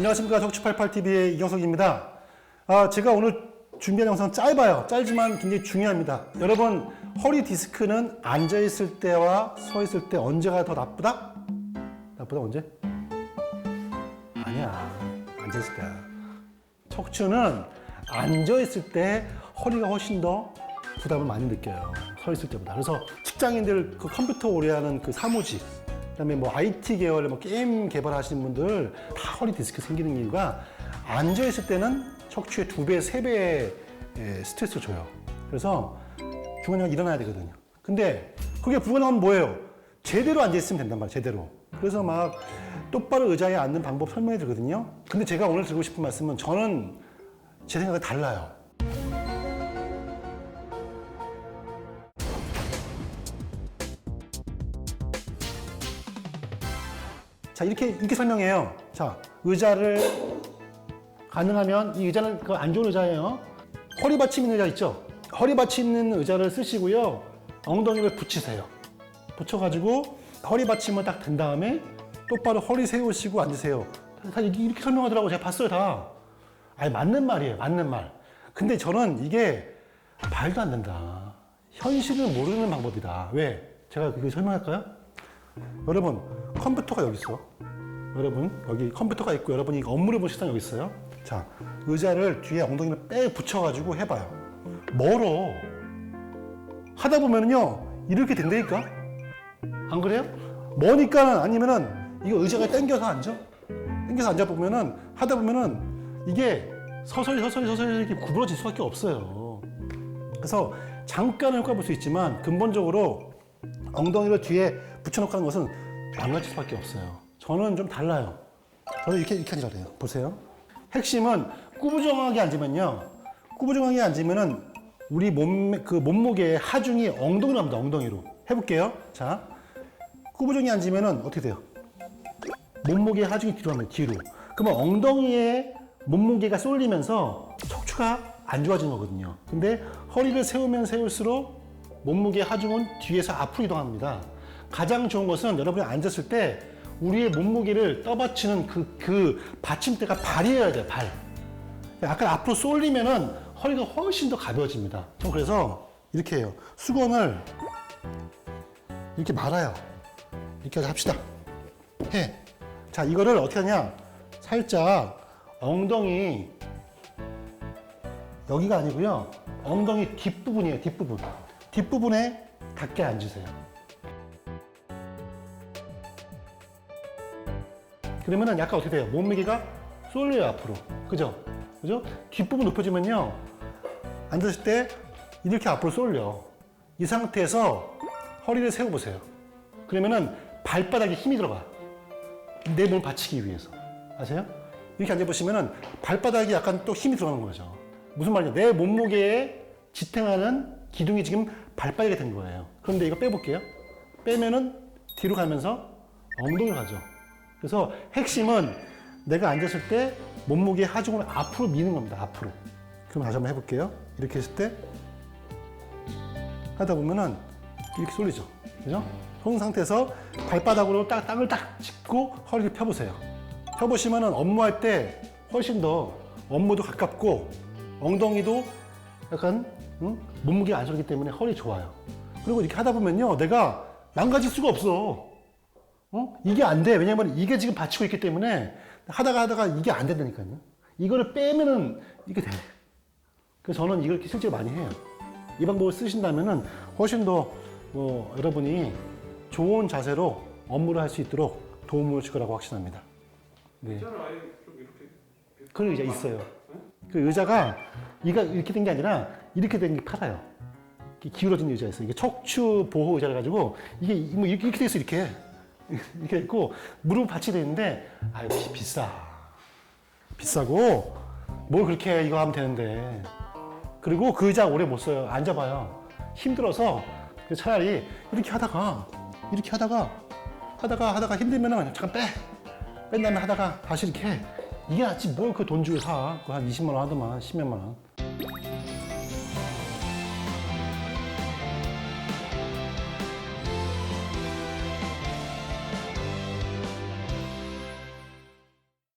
안녕하십니까 덕추88TV의 이경석입니다. 아, 제가 오늘 준비한 영상 짧아요. 짧지만 굉장히 중요합니다. 여러분 허리 디스크는 앉아있을 때와 서있을 때 언제가 더 나쁘다? 나쁘다 언제? 아니야 앉아있을 때야. 척추는 앉아있을 때 허리가 훨씬 더 부담을 많이 느껴요. 서 있을 때보다. 그래서 직장인들 그 컴퓨터 오래 하는 그 사무직, 그다음에 뭐 IT 계열, 뭐 게임 개발하시는 분들 다 허리 디스크 생기는 이유가 앉아 있을 때는 척추에 두 배, 세 배의 스트레스를 줘요. 그래서 중간중간 일어나야 되거든요. 근데 그게 불가능하면 뭐예요? 제대로 앉아 있으면 된단 말이에요. 제대로. 그래서 막 똑바로 의자에 앉는 방법 설명해 드리거든요. 근데 제가 오늘 드리고 싶은 말씀은 저는 제 생각이 달라요. 자 이렇게 이렇게 설명해요. 자 의자를 가능하면 이 의자는 그 안 좋은 의자예요. 허리 받침 있는 의자 있죠? 허리 받침 있는 의자를 쓰시고요. 엉덩이를 붙이세요. 붙여가지고 허리 받침을 딱된 다음에 똑바로 허리 세우시고 앉으세요. 다 이렇게, 설명하더라고 제가 봤어요 다. 아니 맞는 말이에요. 맞는 말. 근데 저는 이게 말도 안 된다. 현실을 모르는 방법이다. 왜? 제가 그거 설명할까요? 여러분 컴퓨터가 여기 있어. 여러분 여기 컴퓨터가 있고 여러분이 업무를 보는 식당 여기 있어요. 자 의자를 뒤에 엉덩이를 빼 붙여가지고 해봐요. 멀어. 하다 보면은요 이렇게 된다니까. 안 그래요? 머니까 아니면은 이거 의자가 당겨서 앉아. 당겨서 앉아 보면은 하다 보면은 이게 서서히 서서히 서서히 이렇게 구부러질 수밖에 없어요. 그래서 잠깐 효과 볼 수 있지만 근본적으로 엉덩이를 뒤에 붙여놓고 하는 것은 망가질 수밖에 없어요. 저는 좀 달라요. 저는 이렇게 이렇게 하지 않아요. 보세요. 핵심은 꾸부정하게 앉으면요. 꾸부정하게 앉으면은 우리 몸, 그 몸무게의 하중이 엉덩이로 합니다. 엉덩이로. 해볼게요. 자. 꾸부정히 앉으면은 어떻게 돼요? 몸무게 하중이 뒤로 가면 뒤로. 그러면 엉덩이에 몸무게가 쏠리면서 척추가 안 좋아지는 거거든요. 근데 허리를 세우면 세울수록 몸무게 하중은 뒤에서 앞으로 이동합니다. 가장 좋은 것은 여러분이 앉았을 때 우리의 몸무게를 떠받치는 그, 그 받침대가 발이어야 돼요, 발. 약간 앞으로 쏠리면은 허리가 훨씬 더 가벼워집니다. 전 그래서 이렇게 해요. 수건을 이렇게 말아요. 이렇게 합시다. 해. 자, 이거를 어떻게 하냐? 살짝 엉덩이 여기가 아니고요. 엉덩이 뒷부분이에요, 뒷부분. 뒷부분에 닿게 앉으세요. 그러면은 약간 어떻게 돼요? 몸무게가 쏠려요, 앞으로. 그죠? 그죠? 뒷부분 높여지면요. 앉았을 때 이렇게 앞으로 쏠려. 이 상태에서 허리를 세워보세요. 그러면은 발바닥에 힘이 들어가. 내 몸을 받치기 위해서. 아세요? 이렇게 앉아보시면은 발바닥이 약간 또 힘이 들어가는 거죠. 무슨 말이냐. 내 몸무게에 지탱하는 기둥이 지금 발바닥에 된 거예요. 그런데 이거 빼볼게요. 빼면은 뒤로 가면서 엉덩이로 가죠. 그래서 핵심은 내가 앉았을 때 몸무게 하중을 앞으로 미는 겁니다. 앞으로. 그럼 다시 한번 해볼게요. 이렇게 했을 때 하다 보면은 이렇게 쏠리죠. 그죠? 송 상태에서 발바닥으로 딱 땅을 딱 짚고 허리를 펴보세요. 펴보시면은 업무할 때 훨씬 더 업무도 가깝고 엉덩이도 약간 응? 몸무게가 안 쏠기 때문에 허리 좋아요. 그리고 이렇게 하다 보면요. 내가 망가질 수가 없어. 어? 이게 안 돼. 왜냐면 이게 지금 받치고 있기 때문에 하다가 하다가 이게 안 된다니까요. 이거를 빼면은 이게 돼. 그래서 저는 이걸 실제로 많이 해요. 이 방법을 쓰신다면은 훨씬 더 뭐, 여러분이 좋은 자세로 업무를 할 수 있도록 도움을 줄 거라고 확신합니다. 네. 의자를 아예 좀 이렇게 그 의자 있어요. 그 의자가 이가 이렇게 된 게 아니라 이렇게 된 게 팔아요. 이렇게 기울어진 의자 있어요. 이게 척추 보호 의자라 가지고 이게 뭐 이렇게 이렇게 돼 있어 이렇게 이렇게 있고 무릎 받치돼 있는데 아 역시 비싸. 비싸고 뭘 그렇게 이거 하면 되는데 그리고 그 의자 오래 못 써요. 앉아봐요. 힘들어서 차라리 이렇게 하다가 이렇게 하다가 하다가 하다가 힘들면 은 잠깐 빼. 뺀 다음에 하다가 다시 이렇게 해. 이게 낫지 뭘 그 돈 주고 사. 그거 한 20만 원 하더만 10몇만 원.